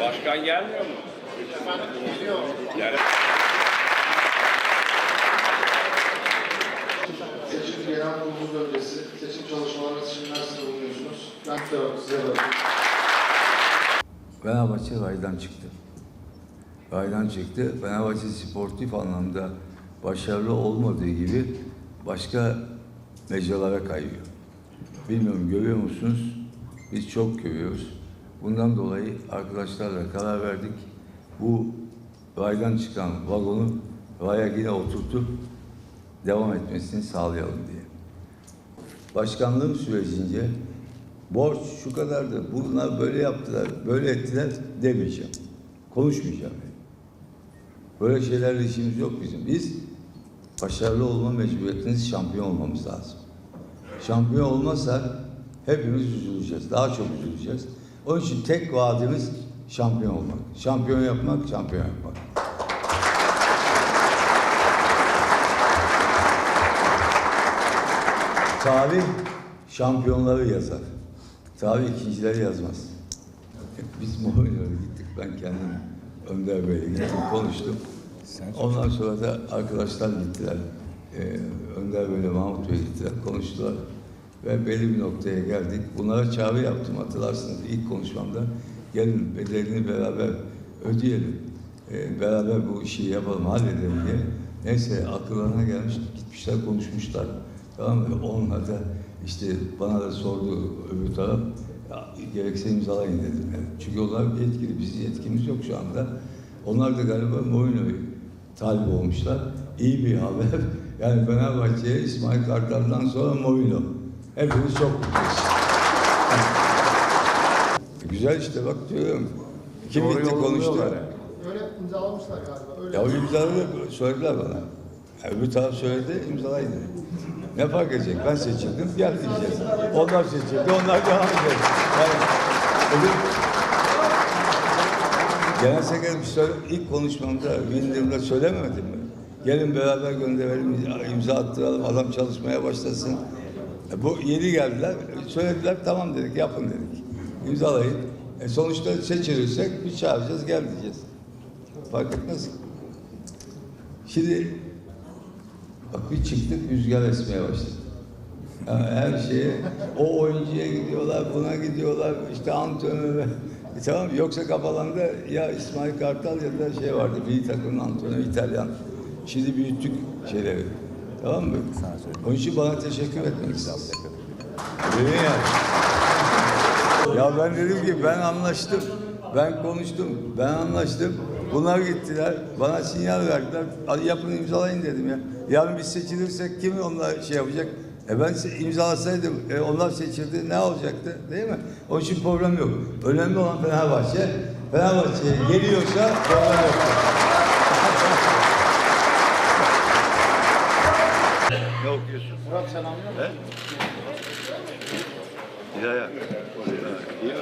Başkan gelmiyor mu? Seçim genel kurulumuz öncesi seçim çalışmalarına için nasıl bulunuyorsunuz? Ben de size bakayım. Fenerbahçe raydan çıktı. Raydan çıktı. Fenerbahçe sportif anlamda başarılı olmadığı gibi başka mecralara kayıyor. Bilmiyorum görüyor musunuz? Biz çok görüyoruz. Bundan dolayı arkadaşlarla karar verdik. Bu raydan çıkan vagonu raya yine oturtup devam etmesini sağlayalım diye. Başkanlığım sürecince borç şu kadardı, bunlar böyle yaptılar, böyle ettiler demeyeceğim. Konuşmayacağım. Böyle şeylerle işimiz yok bizim. Biz başarılı olma mecburiyetiniz şampiyon olmamız lazım. Şampiyon olmazsak hepimiz üzüleceğiz. Daha çok üzüleceğiz. Onun için tek vaadimiz şampiyon olmak. Şampiyon yapmak, şampiyon yapmak. Tarih şampiyonları yazar. Tarih ikincileri yazmaz. Biz Mourinho'ya gittik. Ben kendim Önder Bey'le gittim, konuştum. Ondan sonra da arkadaşlar gittiler. Ee, Önder Bey'le Mahmut Bey gittiler, konuştular. Ve belli bir noktaya geldik. Bunlara çağrı yaptım hatırlarsınız ilk konuşmamda. Gelin bedelini beraber ödeyelim. Ee, beraber bu işi yapalım, halledelim diye. Neyse akıllarına gelmiş, gitmişler konuşmuşlar. Tamam mı? Onlar da işte bana da sordu öbür taraf. Gerekse imzalayın dedim. Yani. Çünkü onlar yetkili, bizim yetkimiz yok şu anda. Onlar da galiba Mourinho'yu talip olmuşlar. İyi bir haber. Yani Fenerbahçe'ye İsmail Kartal'dan sonra Mourinho. Hepimiz çok mutluyuz. Güzel işte bak diyorum. Kim Doğru gitti yol konuştu. buluyorlar Öyle imzalamışlar galiba. Öyle. Ya o imzaladı söylediler bana. Ya öbür taraf söyledi imzalayın dedi. Ne fark edecek? Ben seçildim, gel diyeceğiz. Onlar seçildi, onlar devam edecek. Yani, öbür... Genel sekreter bir söyle, ilk konuşmamda bildiğimde söylemedim mi? Gelin beraber gönderelim, imza attıralım, adam çalışmaya başlasın. E, bu yeni geldiler, söylediler, tamam dedik, yapın dedik. İmzalayın. E, sonuçta seçilirsek bir çağıracağız, gel diyeceğiz. Fark etmez. Şimdi bak bir çıktık rüzgar esmeye başladı. Yani her şeye o oyuncuya gidiyorlar, buna gidiyorlar, işte antrenöre. E tamam yoksa kafalarında ya İsmail Kartal ya da şey vardı, bir takımın antrenörü İtalyan. Şimdi büyüttük şeyleri. Tamam mı? Onun için bana teşekkür etmek istedim. Ya. Ya ben dedim ki ben anlaştım. Ben konuştum. Ben anlaştım. Bunlar gittiler. Bana sinyal verdiler. Hadi yapın imzalayın dedim ya. Yarın biz seçilirsek kim onlar şey yapacak? E ben imzalasaydım, e onlar seçildi ne olacaktı değil mi? Onun için problem yok. Önemli olan Fenerbahçe. Fenerbahçe'ye geliyorsa problem yok. Ne okuyorsun? Murat sen anlıyor musun? He? Ya ya. İyi mi?